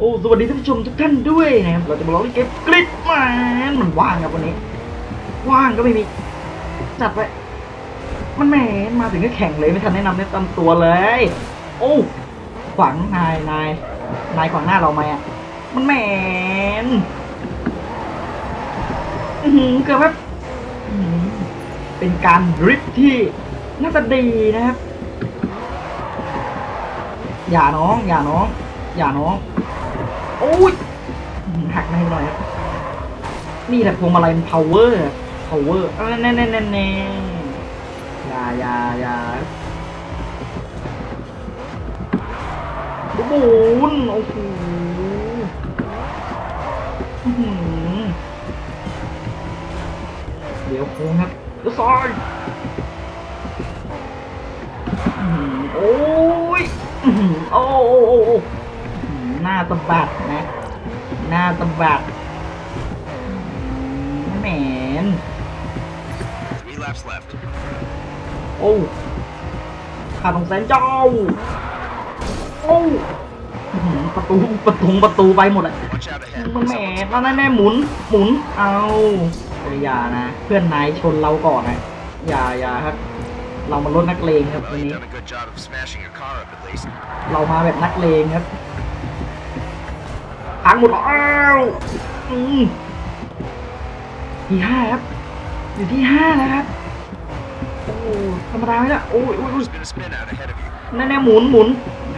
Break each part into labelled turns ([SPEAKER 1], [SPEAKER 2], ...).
[SPEAKER 1] โอ้สวัสดีท่านผู้ชมทุกท่านด้วยนะครับเราจะมาลองเล่นเกมกริดแมนมันว่างครับวันนี้ ว่างก็ไม่มีจัดไปมันแหมมาถึงก็แข่งเลยไม่ทันแนะนำแนะนำตัวเลย โอ้ขวางนายนายนายขวางหน้าเราไหมอะมันแหมนอื้อหือเกือบแบบอื้อหือเป็นการดริฟท์ที่น่าจะดีนะครับ อย่าน้อง อย่าน้อง อย่าน้อง โอ้ยหักในหน่อยนี่แหละพวงมาลัยมัน power power เออแน่แน่แน่แน่ยายายาบุบุนโอ้โหเดี๋ยวโค้งครับเดี๋ยวซอยโอ้ยโอ้ น้าตะบัดนะ หน้าตะบัดแหมน
[SPEAKER 2] Three laps left.
[SPEAKER 1] โอ้ขาดของแสนเจ้า โอ้อื้อหือประตูประตูประตูไปหมดเลย
[SPEAKER 2] Watch out ahead.
[SPEAKER 1] มันแหมแล้วนั่นแน่หมุน หมุน เอาเอ้ยอย่านะ เพื่อนนายชนเราก่อนนะอย่าอย่าครับ เรามาลดนักเลงครับ
[SPEAKER 2] Well,
[SPEAKER 1] วัน
[SPEAKER 2] you've
[SPEAKER 1] นี้
[SPEAKER 2] done a good job of smashing your car up at least.
[SPEAKER 1] เรามาแบบนักเลงครับ พังหมดแล้วอ้าวอืมที่ห้าครับอยู่ที่ห้านะครับโอ้ธรรมดาไหมล่ะโอ้ยโอ้ยโอ้ย
[SPEAKER 2] There's been a spin out ahead of you.
[SPEAKER 1] แน่ๆหมุนหมุน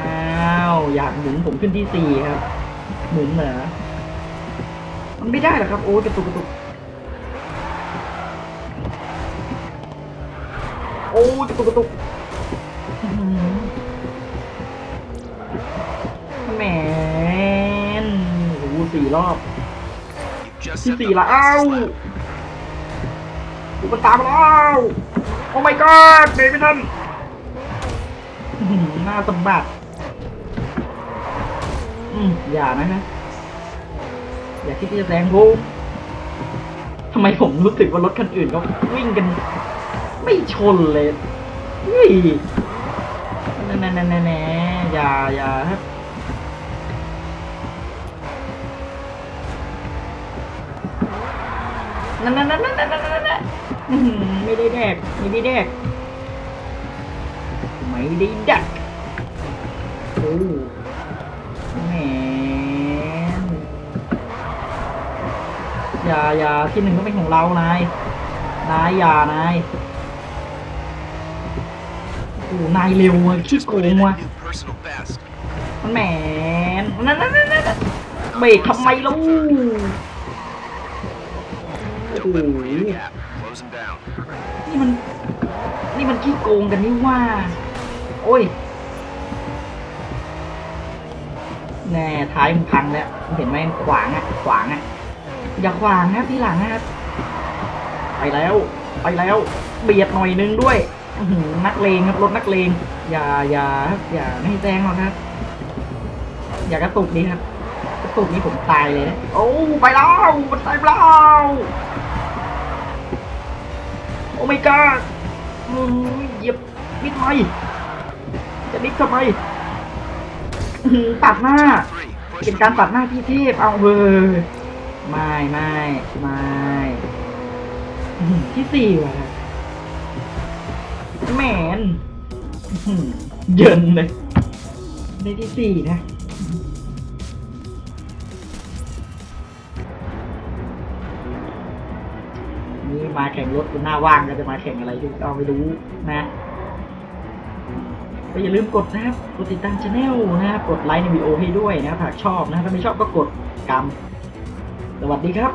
[SPEAKER 1] อ้าวอยากหมุนผมขึ้นที่สี่ครับ หมุนเหรอมันไม่ได้หรอกครับโอ้ยกระตุกกระตุกโอ้ยกระตุกกระตุกอื้อหือแหมนโอ้โห สี่รอบ
[SPEAKER 2] You just
[SPEAKER 1] ที่
[SPEAKER 2] set
[SPEAKER 1] สี่
[SPEAKER 2] the
[SPEAKER 1] ละอ้าว
[SPEAKER 2] fastest lap.
[SPEAKER 1] ดูมันตามมาแล้วโอ้ my god เบรกไม่ทันอื้อหือหน้าสะบัดอืมอย่านะฮะ อย่าคิดที่จะแซงผมทำไมผมรู้สึกว่ารถคันอื่นเขาวิ่งกัน ไม่ชนเลยเฮ้ยแน่แน่แน่แน่แน่อย่าอย่าครับ นั่นนั่นนั่นนั่นนั่นนั่นไม่ได้แดกไม่ได้แดกไม่ได้ดักโอ้แหมอย่าอย่าที่หนึ่งก็เป็นของเรานายนายอย่านายโอ้นายเร็วอะขี้
[SPEAKER 2] Just
[SPEAKER 1] โกงว่ะมันแหมนั่นนั่นนั่นนั่นเบรกทำไมลูก นี่มัน นี่มันขี้โกงกันนี่ว่า โอ้ย แน่ท้ายมันพังแล้ว เห็นไหมขวางอะ ขวางอะ อย่าขวางนะครับที่หลังนะครับ ไปแล้ว ไปแล้ว เบียดหน่อยนึงด้วยนักเลงครับรถนักเลง อย่าอย่าอย่าไม่ให้แซงหรอกครับ อย่ากระตุกนี้ครับ กระตุกนี้ผมตายเลยนะโอ้ไปแล้วมันตายไปแล้ว ไม่กล้าอืมเหยียบมิดไหมจะนิดทำไมอื้อหือตัดหน้า เป็นการตัดหน้าที่เทพเอาเว้ยไม่ไม่ไม่ที่สี่ว่ะแมนอื้อหือเยินเลยในที่สี่นะ มาแข่งรถหน้าว่างก็จะมาแข่งอะไรก็ไม่รู้นะก็อย่าลืมกดนะครับ กดติดตามช anel นะครับกดไลค์ในวิดีโอให้ด้วยนะครับหากชอบนะถ้าไม่ชอบก็กดกำสวัสดีครับ